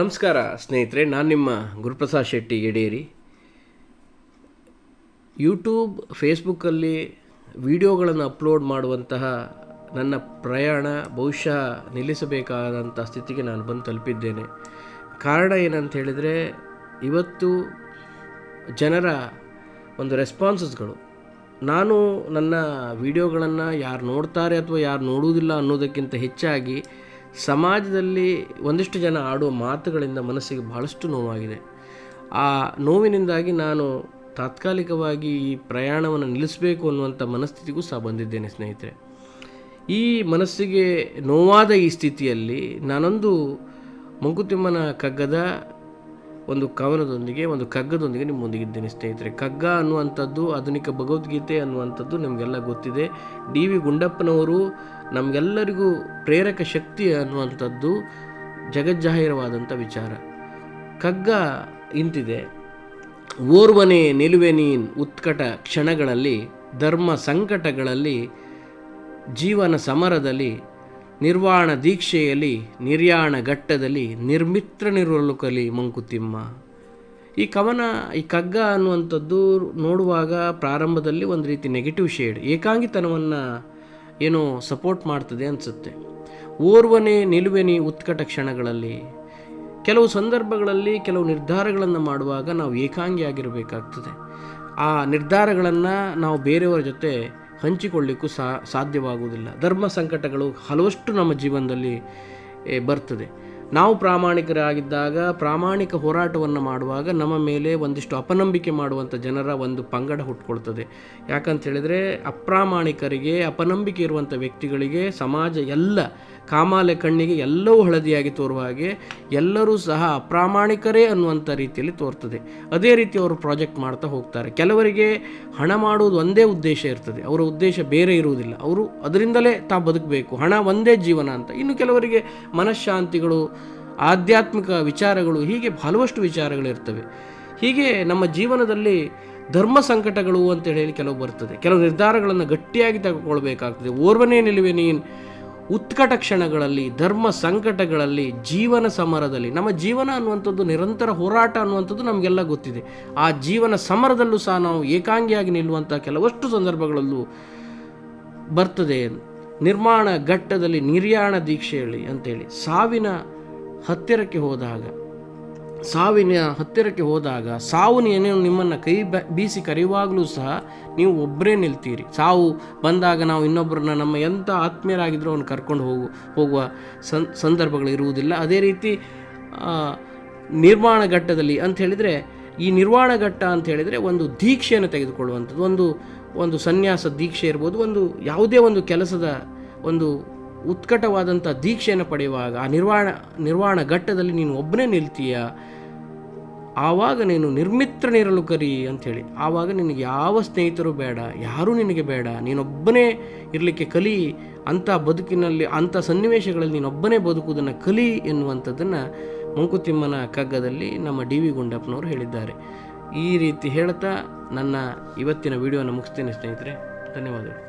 ನಮಸ್ಕಾರ ಸ್ನೇಹಿತರೆ, ನಾನು ನಿಮ್ಮ ಗುರುಪ್ರಸಾದ್ ಶೆಟ್ಟಿ ಯಡೇರಿ ಯೂಟ್ಯೂಬ್ ಫೇಸ್ಬುಕ್ಕಲ್ಲಿ ವಿಡಿಯೋಗಳನ್ನು ಅಪ್ಲೋಡ್ ಮಾಡುವಂತಹ ನನ್ನ ಪ್ರಯಾಣ ಬಹುಶಃ ನಿಲ್ಲಿಸಬೇಕಾದಂಥ ಸ್ಥಿತಿಗೆ ನಾನು ಬಂದು ತಲುಪಿದ್ದೇನೆ. ಕಾರಣ ಏನಂತ ಹೇಳಿದರೆ, ಇವತ್ತು ಜನರ ಒಂದು ರೆಸ್ಪಾನ್ಸಸ್ಗಳು ನಾನು ನನ್ನ ವಿಡಿಯೋಗಳನ್ನು ಯಾರು ನೋಡ್ತಾರೆ ಅಥವಾ ಯಾರು ನೋಡುವುದಿಲ್ಲ ಅನ್ನೋದಕ್ಕಿಂತ ಹೆಚ್ಚಾಗಿ ಸಮಾಜದಲ್ಲಿ ಒಂದಿಷ್ಟು ಜನ ಆಡುವ ಮಾತುಗಳಿಂದ ಮನಸ್ಸಿಗೆ ಬಹಳಷ್ಟು ನೋವಾಗಿದೆ. ಆ ನೋವಿನಿಂದಾಗಿ ನಾನು ತಾತ್ಕಾಲಿಕವಾಗಿ ಈ ಪ್ರಯಾಣವನ್ನು ನಿಲ್ಲಿಸಬೇಕು ಅನ್ನುವಂಥ ಮನಸ್ಥಿತಿಗೂ ಸಹ ಬಂದಿದ್ದೇನೆ, ಸ್ನೇಹಿತರೆ. ಈ ಮನಸ್ಸಿಗೆ ನೋವಾದ ಈ ಸ್ಥಿತಿಯಲ್ಲಿ ನಾನೊಂದು ಮಂಕುತಿಮ್ಮನ ಕಗ್ಗದ ಒಂದು ಕವನದೊಂದಿಗೆ, ಒಂದು ಕಗ್ಗದೊಂದಿಗೆ ನಿಮ್ಮ ನಿಮ್ಮೊಂದಿಗಿದ್ದೇನೆ, ಸ್ನೇಹಿತರೆ. ಕಗ್ಗ ಅನ್ನುವಂಥದ್ದು ಆಧುನಿಕ ಭಗವದ್ಗೀತೆ ಅನ್ನುವಂಥದ್ದು ನಿಮಗೆಲ್ಲ ಗೊತ್ತಿದೆ. ಡಿ ವಿ ಗುಂಡಪ್ಪನವರು ನಮಗೆಲ್ಲರಿಗೂ ಪ್ರೇರಕ ಶಕ್ತಿ ಅನ್ನುವಂಥದ್ದು ಜಗಜ್ಜಾಹಿರವಾದಂಥ ವಿಚಾರ. ಕಗ್ಗ ಇಂತಿದೆ, ಓರ್ವನೆ ನಿಲುವೆ ನೀನ್ ಉತ್ಕಟ ಕ್ಷಣಗಳಲ್ಲಿ, ಧರ್ಮ ಸಂಕಟಗಳಲ್ಲಿ, ಜೀವನ ಸಮರದಲ್ಲಿ, ನಿರ್ವಾಣ ದೀಕ್ಷೆಯಲ್ಲಿ, ನಿರ್ಯಾಣ ಘಟ್ಟದಲ್ಲಿ, ನಿರ್ಮಿತ್ರ ಕಲಿ ಮಂಕುತಿಮ್ಮ. ಈ ಕವನ, ಈ ಕಗ್ಗ ಅನ್ನುವಂಥದ್ದು ನೋಡುವಾಗ ಪ್ರಾರಂಭದಲ್ಲಿ ಒಂದು ರೀತಿ ನೆಗೆಟಿವ್ ಶೇಡ್ ಏಕಾಂಗಿತನವನ್ನು ಏನೋ ಸಪೋರ್ಟ್ ಮಾಡ್ತದೆ ಅನಿಸುತ್ತೆ. ಓರ್ವನೇ ನಿಲುವೆನಿ ಉತ್ಕಟ ಕ್ಷಣಗಳಲ್ಲಿ, ಕೆಲವು ಸಂದರ್ಭಗಳಲ್ಲಿ ಕೆಲವು ನಿರ್ಧಾರಗಳನ್ನು ಮಾಡುವಾಗ ನಾವು ಏಕಾಂಗಿಯಾಗಿರಬೇಕಾಗ್ತದೆ ಆ ನಿರ್ಧಾರಗಳನ್ನು ನಾವು ಬೇರೆಯವರ ಜೊತೆ ಹಂಚಿಕೊಳ್ಳಿಕ್ಕೂ ಸಾಧ್ಯವಾಗುವುದಿಲ್ಲ. ಧರ್ಮ ಸಂಕಟಗಳು ಹಲವಷ್ಟು ನಮ್ಮ ಜೀವನದಲ್ಲಿ ಬರ್ತದೆ. ನಾವು ಪ್ರಾಮಾಣಿಕರಾಗಿದ್ದಾಗ ಪ್ರಾಮಾಣಿಕ ಹೋರಾಟವನ್ನು ಮಾಡುವಾಗ ನಮ್ಮ ಮೇಲೆ ಒಂದಿಷ್ಟು ಅಪನಂಬಿಕೆ ಮಾಡುವಂಥ ಜನರ ಒಂದು ಪಂಗಡ ಹುಟ್ಕೊಳ್ತದೆ. ಯಾಕಂತ ಹೇಳಿದರೆ ಅಪ್ರಾಮಾಣಿಕರಿಗೆ ಅಪನಂಬಿಕೆ ಇರುವಂಥ ವ್ಯಕ್ತಿಗಳಿಗೆ ಸಮಾಜ ಎಲ್ಲ ಕಾಮಾಲೆ ಕಣ್ಣಿಗೆ ಎಲ್ಲವೂ ಹಳದಿಯಾಗಿ ತೋರುವ ಹಾಗೆ ಎಲ್ಲರೂ ಸಹ ಅಪ್ರಾಮಾಣಿಕರೇ ಅನ್ನುವಂಥ ರೀತಿಯಲ್ಲಿ ತೋರ್ತದೆ. ಅದೇ ರೀತಿ ಅವರು ಪ್ರಾಜೆಕ್ಟ್ ಮಾಡ್ತಾ ಹೋಗ್ತಾರೆ. ಕೆಲವರಿಗೆ ಹಣ ಮಾಡುವುದು ಒಂದೇ ಉದ್ದೇಶ ಇರ್ತದೆ. ಅವರ ಉದ್ದೇಶ ಬೇರೆ ಇರುವುದಿಲ್ಲ. ಅವರು ಅದರಿಂದಲೇ ತಾ ಬದುಕಬೇಕು. ಹಣ ಒಂದೇ ಜೀವನ ಅಂತ. ಇನ್ನು ಕೆಲವರಿಗೆ ಮನಃಶಾಂತಿಗಳು, ಆಧ್ಯಾತ್ಮಿಕ ವಿಚಾರಗಳು, ಹೀಗೆ ಹಲವಷ್ಟು ವಿಚಾರಗಳಿರ್ತವೆ. ಹೀಗೆ ನಮ್ಮ ಜೀವನದಲ್ಲಿ ಧರ್ಮ ಸಂಕಟಗಳು ಅಂತ ಹೇಳಿ ಕೆಲವು ಬರ್ತದೆ. ಕೆಲವು ನಿರ್ಧಾರಗಳನ್ನು ಗಟ್ಟಿಯಾಗಿ ತೆಗೆದುಕೊಳ್ಬೇಕಾಗ್ತದೆ. ಓರ್ವನೇ ನಿಲುವೆ ನೀನು ಉತ್ಕಟ ಕ್ಷಣಗಳಲ್ಲಿ, ಧರ್ಮ ಸಂಕಟಗಳಲ್ಲಿ, ಜೀವನ ಸಮರದಲ್ಲಿ. ನಮ್ಮ ಜೀವನ ಅನ್ನುವಂಥದ್ದು ನಿರಂತರ ಹೋರಾಟ ಅನ್ನುವಂಥದ್ದು ನಮಗೆಲ್ಲ ಗೊತ್ತಿದೆ. ಆ ಜೀವನ ಸಮರದಲ್ಲೂ ಸಹ ನಾವು ಏಕಾಂಗಿಯಾಗಿ ನಿಲ್ಲುವಂಥ ಕೆಲವಷ್ಟು ಸಂದರ್ಭಗಳಲ್ಲೂ ಬರ್ತದೆ. ನಿರ್ಮಾಣ ಘಟ್ಟದಲ್ಲಿ ನಿರ್ಯಾಣ ದೀಕ್ಷೆಯಲ್ಲಿ ಅಂತೇಳಿ. ಸಾವಿನ ಹತ್ತಿರಕ್ಕೆ ಹೋದಾಗ ಸಾವಿನ ಹತ್ತಿರಕ್ಕೆ ಹೋದಾಗ ಸಾವು ಏನೇನು ನಿಮ್ಮನ್ನು ಕೈ ಬೀಸಿ ಕರೆಯುವಾಗಲೂ ಸಹ ನೀವು ಒಬ್ಬರೇ ನಿಲ್ತೀರಿ. ಸಾವು ಬಂದಾಗ ನಾವು ಇನ್ನೊಬ್ಬರನ್ನ ನಮ್ಮ ಎಂಥ ಆತ್ಮೀಯರಾಗಿದ್ದರೂ ಅವನು ಕರ್ಕೊಂಡು ಹೋಗು, ಹೋಗುವ ಸನ್ ಸಂದರ್ಭಗಳು ಇರುವುದಿಲ್ಲ. ಅದೇ ರೀತಿ ನಿರ್ಮಾಣ ಘಟ್ಟದಲ್ಲಿ ಅಂತ ಹೇಳಿದರೆ, ಈ ನಿರ್ವಾಣ ಘಟ್ಟ ಅಂತ ಹೇಳಿದರೆ ಒಂದು ದೀಕ್ಷೆಯನ್ನು ತೆಗೆದುಕೊಳ್ಳುವಂಥದ್ದು. ಒಂದು ಒಂದು ಸನ್ಯಾಸ ದೀಕ್ಷೆ ಇರ್ಬೋದು. ಒಂದು ಯಾವುದೇ ಒಂದು ಕೆಲಸದ ಒಂದು ಉತ್ಕಟವಾದಂಥ ದೀಕ್ಷೆಯನ್ನು ಪಡೆಯುವಾಗ, ಆ ನಿರ್ವಾಣ ನಿರ್ವಾಣ ಘಟ್ಟದಲ್ಲಿ ನೀನು ಒಬ್ಬನೇ ನಿಲ್ತೀಯ. ಆವಾಗ ನೀನು ನಿರ್ಮಿತ್ರನಿರಲು ಕರಿ ಅಂಥೇಳಿ. ಆವಾಗ ನಿನಗೆ ಯಾವ ಸ್ನೇಹಿತರು ಬೇಡ, ಯಾರೂ ನಿನಗೆ ಬೇಡ. ನೀನೊಬ್ಬನೇ ಇರಲಿಕ್ಕೆ ಕಲಿ, ಅಂಥ ಬದುಕಿನಲ್ಲಿ, ಅಂಥ ಸನ್ನಿವೇಶಗಳಲ್ಲಿ ನೀನೊಬ್ಬನೇ ಬದುಕುವುದನ್ನು ಕಲಿ ಎನ್ನುವಂಥದ್ದನ್ನು ಮಂಕುತಿಮ್ಮನ ಕಗ್ಗದಲ್ಲಿ ನಮ್ಮ ಡಿ ವಿ ಗುಂಡಪ್ಪನವರು ಹೇಳಿದ್ದಾರೆ. ಈ ರೀತಿ ಹೇಳ್ತಾ ನನ್ನ ಇವತ್ತಿನ ವಿಡಿಯೋನ ಮುಗಿಸ್ತೇನೆ ಸ್ನೇಹಿತರೆ. ಧನ್ಯವಾದಗಳು.